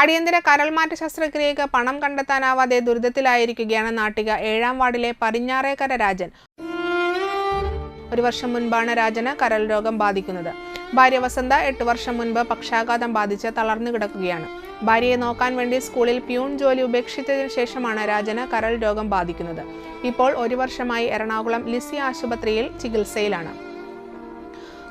അടിയന്തര കരൾമാറ്റ ശസ്ത്രക്രിയക്ക് പണം കണ്ടെത്താനാവാതെ ദുരിതത്തിലായിരിക്കുകയാണ് നാട്ടിക ഏഴാം വാർഡിലെ പടിഞ്ഞാറേക്കര രാജൻ. ഒരു വർഷം മുൻപാണ് രാജന് കരൾ രോഗം ബാധിക്കുന്നത്. ഭാര്യ വസന്ത എട്ട് വർഷം മുൻപ് പക്ഷാഘാതം ബാധിച്ച് തളർന്നു കിടക്കുകയാണ്. ഭാര്യയെ നോക്കാൻ വേണ്ടി സ്കൂളിൽ പ്യൂൺ ജോലി ഉപേക്ഷിച്ചതിനു ശേഷമാണ് രാജന് കരൾ രോഗം ബാധിക്കുന്നത്. ഇപ്പോൾ ഒരു വർഷമായി എറണാകുളം ലിസി ആശുപത്രിയിൽ ചികിത്സയിലാണ്.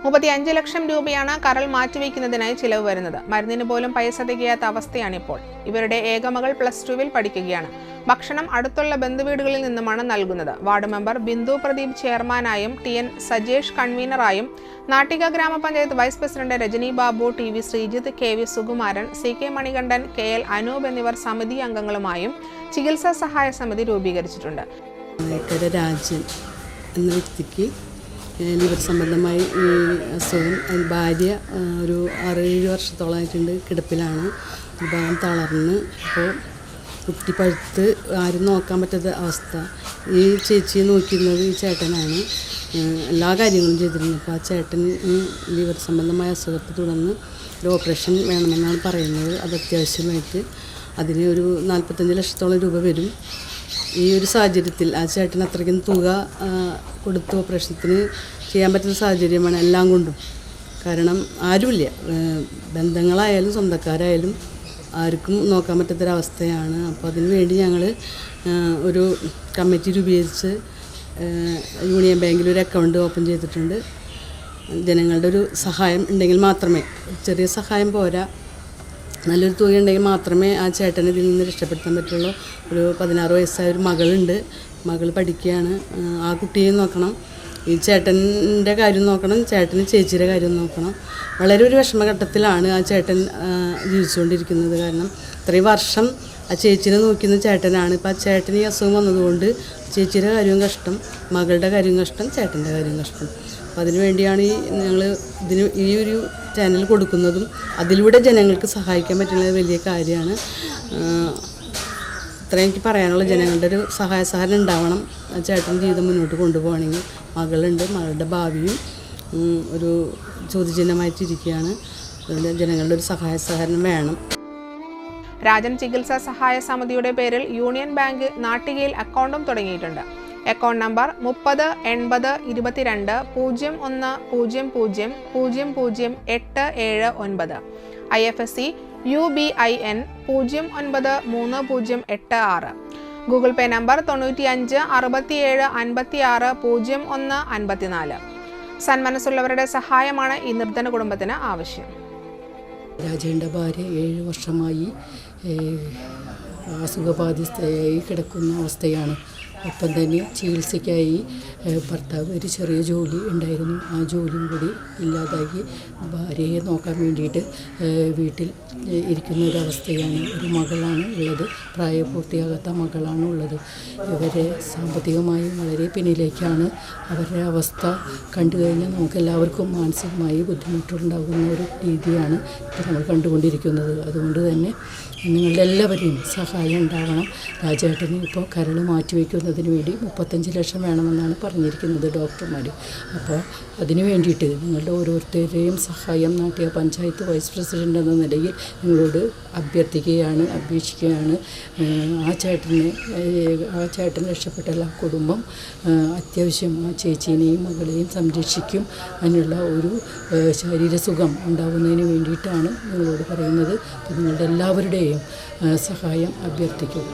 മുപ്പത്തി അഞ്ച് ലക്ഷം രൂപയാണ് കരൾ മാറ്റിവെക്കുന്നതിനായി ചിലവ് വരുന്നത്. മരുന്നിന് പോലും പൈസ തികയാത്ത അവസ്ഥയാണിപ്പോൾ. ഇവരുടെ ഏകമകൾ പ്ലസ് ടുവിൽ പഠിക്കുകയാണ്. ഭക്ഷണം അടുത്തുള്ള ബന്ധുവീടുകളിൽ നിന്നുമാണ് നൽകുന്നത്. വാർഡ് മെമ്പർ ബിന്ദു പ്രദീപ് ചെയർമാനായും T N Sajesh കൺവീനറായും Nattika grama panchayat vice president Rajani Babu T V Sreejith K V Sukumaran C K Manikandan K L Anoop എന്നിവർ സമിതി അംഗങ്ങളുമായും ചികിത്സാ സഹായ സമിതി രൂപീകരിച്ചിട്ടുണ്ട്. രാജൻ എന്ന വ്യക്തിക്ക് ലിവർ സംബന്ധമായി അസുഖം ഭാര്യ ഒരു ആറേഴ് വർഷത്തോളമായിട്ടുണ്ട് കിടപ്പിലാണ്. ഭാഗം തളർന്ന് അപ്പോൾ കുട്ടി പഴുത്ത് ആരും നോക്കാൻ പറ്റാത്ത അവസ്ഥ. ഈ ചേച്ചിയെ നോക്കിയിരുന്നത് ഈ ചേട്ടനാണ്. എല്ലാ കാര്യങ്ങളും ചെയ്തിരുന്നു. അപ്പോൾ ആ ചേട്ടൻ ലിവർ സംബന്ധമായ അസുഖത്തെ തുടർന്ന് ഒരു ഓപ്പറേഷൻ വേണമെന്നാണ് പറയുന്നത്. അത് അത്യാവശ്യമായിട്ട് അതിന് ഒരു നാൽപ്പത്തഞ്ച് ലക്ഷത്തോളം രൂപ വരും. ഈ ഒരു സാഹചര്യത്തിൽ ആ ചേട്ടന് അത്രയ്ക്കും തുക കൊടുത്തു ഓപ്പറേഷത്തിന് ചെയ്യാൻ പറ്റുന്ന സാഹചര്യമാണ് എല്ലാം കൊണ്ടും. കാരണം ആരുമില്ല. ബന്ധങ്ങളായാലും സ്വന്തക്കാരായാലും ആർക്കും നോക്കാൻ പറ്റാത്തൊരവസ്ഥയാണ്. അപ്പോൾ അതിന് വേണ്ടി ഞങ്ങൾ ഒരു കമ്മിറ്റി രൂപീകരിച്ച് യൂണിയൻ ബാങ്കിൽ ഒരു അക്കൗണ്ട് ഓപ്പൺ ചെയ്തിട്ടുണ്ട്. ജനങ്ങളുടെ ഒരു സഹായം ഉണ്ടെങ്കിൽ മാത്രമേ ചെറിയ സഹായം പോരാ. നല്ലൊരു തുക ഉണ്ടെങ്കിൽ മാത്രമേ ആ ചേട്ടനെ ഇതിൽ നിന്ന് രക്ഷപ്പെടുത്താൻ പറ്റുള്ളൂ. ഒരു പതിനാറ് വയസ്സായ ഒരു മകളുണ്ട്. മകൾ പഠിക്കുകയാണ്. ആ, കുട്ടിയെയും കുട്ടിയെ നോക്കണം. ഈ ചേട്ടന്റെ കാര്യം നോക്കണം. ചേട്ടന് ചേച്ചിയുടെ കാര്യം നോക്കണം. വളരെ ഒരു വിഷമഘട്ടത്തിലാണ് ആ ചേട്ടൻ ജീവിച്ചുകൊണ്ടിരിക്കുന്നത്. കാരണം ഇത്രയും വർഷം ആ ചേച്ചിനെ നോക്കുന്ന ചേട്ടനാണ്. ഇപ്പോൾ ആ ചേട്ടന് ഈ അസുഖം വന്നതുകൊണ്ട് ചേച്ചിയുടെ കാര്യവും കഷ്ടം മകളുടെ കാര്യവും കഷ്ടം ചേട്ടന്റെ കാര്യവും കഷ്ടം. അപ്പം അതിനു വേണ്ടിയാണ് ഈ ഞങ്ങൾ ഇതിന് ഈ ഒരു ചാനൽ കൊടുക്കുന്നതും അതിലൂടെ ജനങ്ങൾക്ക് സഹായിക്കാൻ പറ്റുന്നത് വലിയ കാര്യമാണ്. ഇത്രയും എനിക്ക് പറയാനുള്ള ജനങ്ങളുടെ ഒരു സഹായ ഉണ്ടാവണം. ചേട്ടൻ ജീവിതം മുന്നോട്ട് കൊണ്ടുപോകണമെങ്കിൽ മകളുണ്ട് മകളുടെ ഭാവിയും ഒരു ചോദ്യചിഹ്നമായിട്ടിരിക്കുകയാണ്. അതുകൊണ്ട് ജനങ്ങളുടെ ഒരു സഹായ സഹകരണം വേണം. രാജൻ ചികിത്സാ സഹായ സമിതിയുടെ പേരിൽ യൂണിയൻ ബാങ്ക് നാട്ടികയിൽ അക്കൗണ്ടും തുടങ്ങിയിട്ടുണ്ട്. അക്കൗണ്ട് നമ്പർ മുപ്പത് എൺപത് ഇരുപത്തിരണ്ട് പൂജ്യം ഒന്ന് പൂജ്യം പൂജ്യം പൂജ്യം പൂജ്യം എട്ട് ഏഴ് ഒൻപത്. I F S C U B I N പൂജ്യം ഒൻപത് മൂന്ന് പൂജ്യം എട്ട് ആറ്. ഗൂഗിൾ പേ നമ്പർ തൊണ്ണൂറ്റി അഞ്ച് അറുപത്തിയേഴ് അൻപത്തി ആറ് പൂജ്യം ഒന്ന് അൻപത്തിനാല്. സന്മനസ്സുള്ളവരുടെ സഹായമാണ് ഈ നിർദ്ധന കുടുംബത്തിന് ആവശ്യം. രാജേന്റെ ഭാര്യ ഏഴ് വർഷമായി അസുഖബാധിതയായി കിടക്കുന്ന അവസ്ഥയാണ്. ഒപ്പം തന്നെ ചികിത്സയ്ക്കായി ഭർത്താവ് ഒരു ചെറിയ ജോലി ഉണ്ടായിരുന്നു. ആ ജോലിയും കൂടി ഇല്ലാതാക്കി ഭാര്യയെ നോക്കാൻ വേണ്ടിയിട്ട് വീട്ടിൽ ഇരിക്കുന്ന ഒരവസ്ഥയാണ് ഒരു മകളാണ് ഉള്ളത്. പ്രായപൂർത്തിയാകാത്ത മകളാണ് ഉള്ളത്. ഇവരെ സാമ്പത്തികമായും വളരെ പിന്നിലേക്കാണ് അവരുടെ അവസ്ഥ കണ്ടു കഴിഞ്ഞാൽ നമുക്ക് എല്ലാവർക്കും മാനസികമായി ബുദ്ധിമുട്ടുണ്ടാകുന്ന ഒരു രീതിയാണ് ഇപ്പോൾ നമ്മൾ കണ്ടുകൊണ്ടിരിക്കുന്നത്. അതുകൊണ്ട് തന്നെ നിങ്ങളുടെ എല്ലാവരെയും സഹായം ഉണ്ടാകണം. രാജേട്ടന് ഇപ്പോൾ കരൾ മാറ്റിവെക്കുന്നതിന് വേണ്ടി മുപ്പത്തഞ്ച് ലക്ഷം വേണമെന്നാണ് പറഞ്ഞിരിക്കുന്നത് ഡോക്ടർമാർ അപ്പോൾ അതിന് വേണ്ടിയിട്ട് നിങ്ങളുടെ ഓരോരുത്തരുടെയും സഹായം നാട്ടിയ പഞ്ചായത്ത് വൈസ് പ്രസിഡന്റ് എന്ന നിലയിൽ നിങ്ങളോട് അഭ്യർത്ഥിക്കുകയാണ് അപേക്ഷിക്കുകയാണ്. ആ ചേട്ടനെ ആ ചേട്ടൻ രക്ഷപ്പെട്ട ആ കുടുംബം അത്യാവശ്യം ആ ചേച്ചീനെയും മകളെയും സംരക്ഷിക്കും. അതിനുള്ള ഒരു ശരീരസുഖം ഉണ്ടാവുന്നതിന് വേണ്ടിയിട്ടാണ് നിങ്ങളോട് പറയുന്നത്. നിങ്ങളുടെ എല്ലാവരുടെയും സഹായം അഭ്യർത്ഥിക്കും